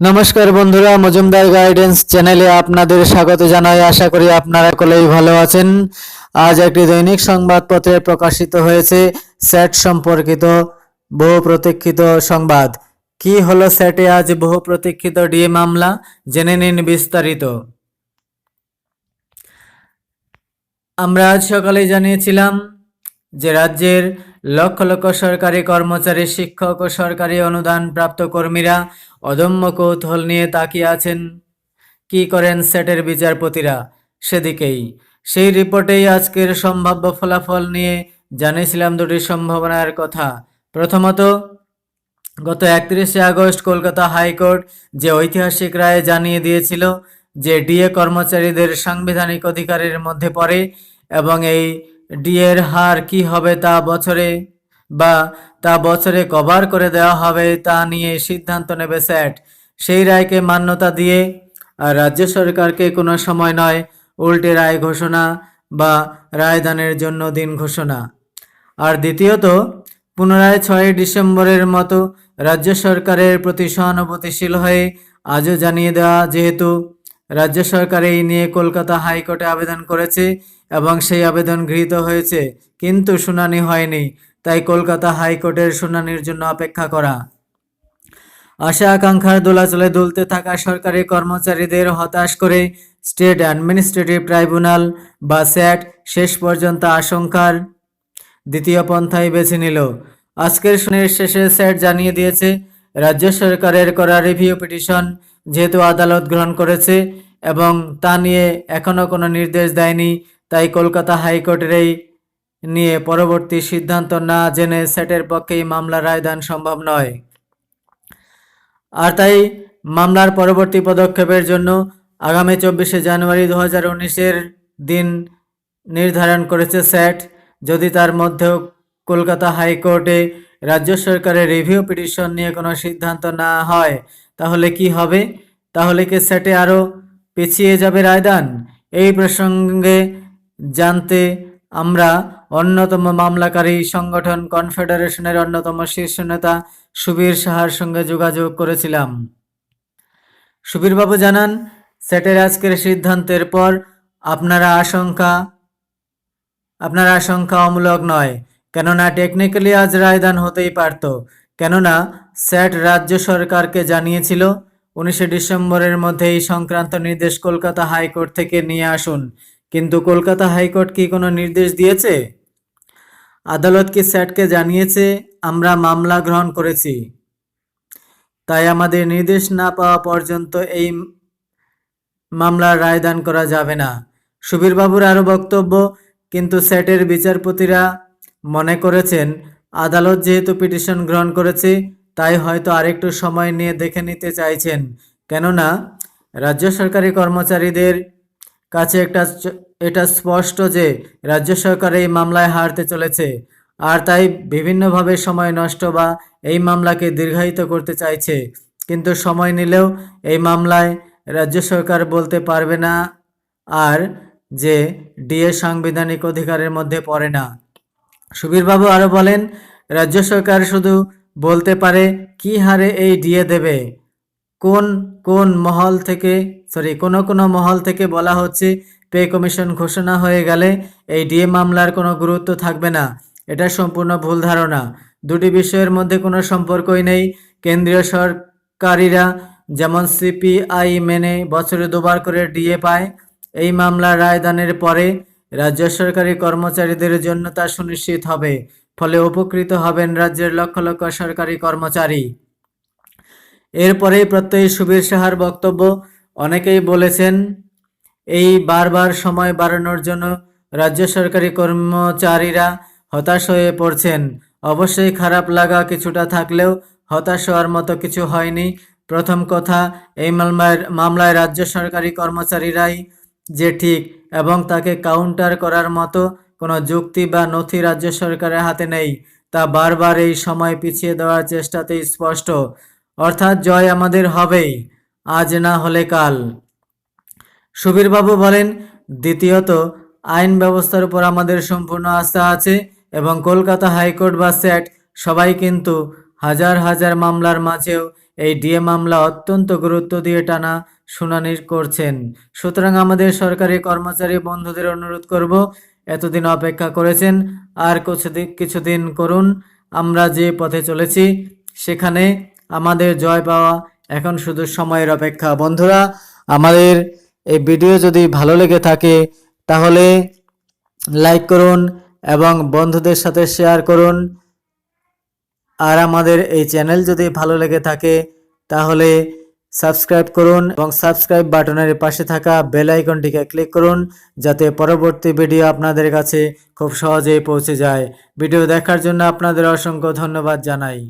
নমস্কার বন্ধুরা, মজুমদার গাইডেন্স চ্যানেলে আপনাদের স্বাগত জানাই। আশা করি আপনারা সকলেই ভালো আছেন। আজ একটি দৈনিক সংবাদপত্রে প্রকাশিত হয়েছে স্যাট সম্পর্কিত বহু প্রতীক্ষিত সংবাদ। কি হলো স্যাটে আজ বহু প্রতীক্ষিত ডিএ মামলা? জেনে নিন বিস্তারিত। আমরা আজ সকালে জানিয়েছিলাম যে রাজ্যের লক্ষ লক্ষ সরকারি কর্মচারী, শিক্ষক ও সরকারি অনুদান প্রাপ্ত কর্মীরা অদম্য কৌতূহল নিয়ে তাকিয়ে আছেন। কি করেন সেটের বিচারপতিরা? সেদিকেই। সেই রিপোর্টেই আজকের সম্ভাব্য ফলাফল নিয়ে জানিয়েছিলাম দুটি সম্ভাবনার কথা। প্রথমত, গত একত্রিশে আগস্ট কলকাতা হাইকোর্ট যে ঐতিহাসিক রায়ে জানিয়ে দিয়েছিল যে ডিএ কর্মচারীদের সাংবিধানিক অধিকারের মধ্যে পড়ে এবং এই ডিএর হার কি হবে তা বছরে বা তা বছরে কভার করে দেওয়া হবে তা নিয়ে সিদ্ধান্ত নেবে স্যাট। সেই রায়কে মান্যতা দিয়ে আর রাজ্য সরকারকে কোনো সময় নয় উল্টে রায় ঘোষণা বা রায়দানের জন্য দিন ঘোষণা। আর দ্বিতীয়ত, পুনরায় ছয় ডিসেম্বরের মতো রাজ্য সরকারের প্রতি সহানুভূতিশীল হয়ে আজও জানিয়ে দেওয়া যেহেতু রাজ্য সরকার এই নিয়ে কলকাতা হাইকোর্টে আবেদন করেছে এবং সেই আবেদন গৃহীত হয়েছে, কিন্তু শুনানি হয়নি। তাই কলকাতা হাইকোর্টের শুনানির জন্য অপেক্ষা করা। আশা আকাঙ্ক্ষার দোলাচলে দুলতে থাকা সরকারি কর্মচারীদের হতাশ করে স্টেট অ্যাডমিনিস্ট্রেটিভ ট্রাইব্যুনাল বা স্যাট শেষ পর্যন্ত আশঙ্কার দ্বিতীয় পন্থাই বেছে নিল। আজকের শুনানির শেষে স্যাট জানিয়ে দিয়েছে, রাজ্য সরকারের করা রিভিউ পিটিশন যেহেতু আদালত গ্রহণ করেছে এবং তা নিয়ে এখনও কোনো নির্দেশ দেয়নি, তাই কলকাতা হাইকোর্টের এই নিয়ে পরবর্তী সিদ্ধান্ত না জেনে সেটের পক্ষেই মামলা রায়দান সম্ভব নয়। আর তাই মামলার পরবর্তী পদক্ষেপের জন্য আগামী চব্বিশে জানুয়ারি দু হাজার উনিশের দিন নির্ধারণ করেছে স্যাট যদি তার মধ্যেও কলকাতা হাইকোর্টে রাজ্য সরকারের রিভিউ পিটিশন নিয়ে কোনো সিদ্ধান্ত না হয়, তাহলে কি হবে? তাহলে কি স্যাটে আরও পিছিয়ে যাবে রায়দান? এই প্রসঙ্গে জানতে আমরা অন্যতম মামলাকারী সংগঠন কনফেডারেশনের অন্যতম শীর্ষ নেতা সুবীর সাহার সঙ্গে যোগাযোগ করেছিলাম। সুবীরবাবু জানান সেটের আজকের সিদ্ধান্তের পর আপনারা আশঙ্কা, আপনার আশঙ্কা অমূলক নয়, কেননা টেকনিক্যালি আজ রায়দান হতেই পারত। কেননা স্যাট রাজ্য সরকারকে জানিয়েছিল, উনিশে ডিসেম্বরের মধ্যে এই সংক্রান্ত নির্দেশ কলকাতা হাইকোর্ট থেকে নিয়ে আসুন। কিন্তু কলকাতা হাইকোর্ট কি কোনো নির্দেশ দিয়েছে? আদালত কি স্যাটকে জানিয়েছে, আমরা মামলা গ্রহণ করেছি। তাই আমাদের নির্দেশ না পাওয়া পর্যন্ত এই মামলার রায়দান করা যাবে না। সুবীরবাবুর আরও বক্তব্য, কিন্তু সেটের বিচারপতিরা মনে করেছেন, আদালত যেহেতু পিটিশন গ্রহণ করেছে, তাই হয়তো আরেকটু সময় নিয়ে দেখে নিতে চাইছেন। কেননা, রাজ্য সরকারি কর্মচারীদের কাছে একটা এটা স্পষ্ট যে রাজ্য সরকার এই মামলায় হারতে চলেছে, আর তাই বিভিন্নভাবে সময় নষ্ট বা এই মামলাকে দীর্ঘায়িত করতে চাইছে। কিন্তু সময় নিলেও এই মামলায় রাজ্য সরকার বলতে পারবে না আর যে ডিএ সাংবিধানিক অধিকারের মধ্যে পড়ে না। সুবীরবাবু আরও বলেন, রাজ্য সরকার শুধু বলতে পারে কি হারে এই ডিএ দেবে। কোন কোন মহল থেকে, সরি, কোনো কোনো মহল থেকে বলা হচ্ছে পে কমিশন ঘোষণা হয়ে গেলে এই ডিএ মামলার কোনো গুরুত্ব থাকবে না। এটা সম্পূর্ণ ভুল ধারণা। দুটি বিষয়ের মধ্যে কোনো সম্পর্কই নেই। কেন্দ্রীয় সরকারিরা যেমন সিপিআই মেনে বছরে দুবার করে ডিএ পায়, এই মামলার রায়দানের পরে রাজ্য সরকারি কর্মচারীদের জন্য তা সুনিশ্চিত হবে। ফলে উপকৃত হবেন রাজ্যের লক্ষ লক্ষ সরকারি কর্মচারী। এরপরেই প্রত্যয়ী সুবীর সাহার বক্তব্য। অনেকেই বলেছেন এই বারবার সময় বাড়ানোর জন্য রাজ্য সরকারি কর্মচারীরা হতাশ হয়ে পড়ছেন। অবশ্যই খারাপ লাগা কিছুটা থাকলেও হতাশ হওয়ার মতো কিছু হয়নি। প্রথম কথা, এই মামলায় মামলায় রাজ্য সরকারি কর্মচারীরাই যে ঠিক এবং তাকে কাউন্টার করার মতো কোনো যুক্তি বা নথি রাজ্য সরকারের হাতে নেই, তা বারবার এই সময় পিছিয়ে দেওয়ার চেষ্টাতেই স্পষ্ট। অর্থাৎ জয় আমাদের হবেই, আজ না হলে কাল। সুবীরবাবু বলেন, দ্বিতীয়ত, আইন ব্যবস্থার উপর আমাদের সম্পূর্ণ আস্থা আছে এবং কলকাতা হাইকোর্ট বা স্যাট সবাই কিন্তু হাজার হাজার মামলার মাঝেও এই ডিএ মামলা অত্যন্ত গুরুত্ব দিয়ে টানা শুনানি করছেন। সুতরাং আমাদের সরকারি কর্মচারী বন্ধুদের অনুরোধ করব, এতদিন অপেক্ষা করেছেন, আর কিছুদিন কিছুদিন করুন, আমরা যে পথে চলেছি সেখানে আমাদের জয় পাওয়া এখন শুধু সময়ের অপেক্ষা। বন্ধুরা, আমাদের এই ভিডিও যদি ভালো লেগে থাকে, তাহলে লাইক করুন এবং বন্ধুদের সাথে শেয়ার করুন। আর আমাদের এই চ্যানেল যদি ভালো লেগে থাকে, তাহলে সাবস্ক্রাইব করুন এবং সাবস্ক্রাইব বাটনের পাশে থাকা বেল আইকনটিকে ক্লিক করুন, যাতে পরবর্তী ভিডিও আপনাদের কাছে খুব সহজেই পৌঁছে যায়। ভিডিও দেখার জন্য আপনাদের অসংখ্য ধন্যবাদ জানাই।